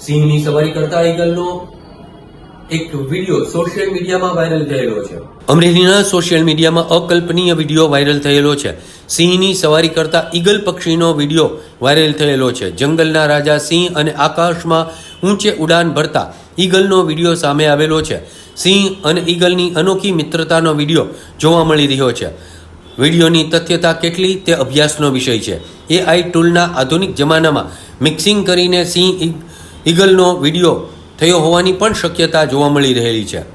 સિંહની સવારી કરતા ઈગલનો એક વીડિયો સોશિયલ મીડિયામાં વાયરલ થયેલો છે. અમરેલીના સોશિયલ મીડિયામાં અકલ્પનીય વીડિયો વાયરલ થયેલો છે. સિંહની સવારી કરતા ઈગલ પક્ષીનો વીડિયો વાયરલ થયેલો છે. જંગલના રાજા સિંહ અને આકાશમાં ઊંચે ઉડાન ભરતા ઈગલનો વીડિયો સામે આવેલો છે. સિંહ અને ઈગલની અનોખી મિત્રતાનો વીડિયો જોવા મળી રહ્યો છે. વિડીયોની તથ્યતા કેટલી તે અભ્યાસનો વિષય છે. એઆઈ ટૂલના આધુનિક જમાનામાં મિક્સિંગ કરીને સિંહ ઈગલનો વીડિયો થયો હોવાની પણ શક્યતા જોવા મળી રહેલી છે.